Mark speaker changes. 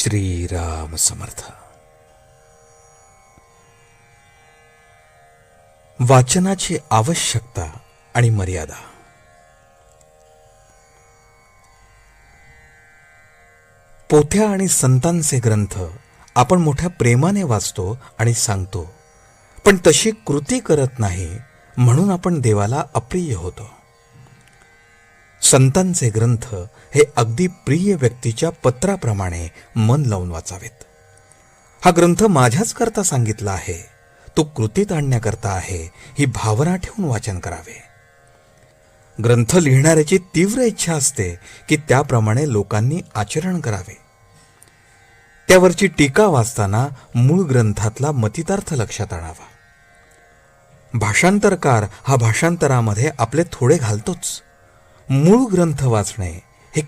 Speaker 1: श्रीराम समर्थ। वाचनाची आवश्यकता आणि मर्यादा। पोथ्या आणि संतांचे ग्रंथ आपण मोठ्या प्रेमाने वाचतो आणि सांगतो पण तशी कृती करत नाही म्हणून आपण देवाला अप्रिय होतो। संतांचे ग्रंथ हे अगदी प्रिय व्यक्तीच्या पत्राप्रमाणे मन लावून वाचावेत. हा ग्रंथ माझ्याच करता सांगितला आहे. तो कृतीत आणण्याकरता आहे ही भावना ठेवून वाचन करावे. ग्रंथ लिहिणाऱ्याची तीव्र इच्छा असते की त्याप्रमाणे लोकांनी आचरण करावे. त्यावरची टीका वाचताना मूळ ग्रंथातला मतितार्थ लक्षात आणावा. भाषांतरकार हा भाषांतरामध्ये आपले थोडे घालतोच. मूळ ग्रंथ वाचणे.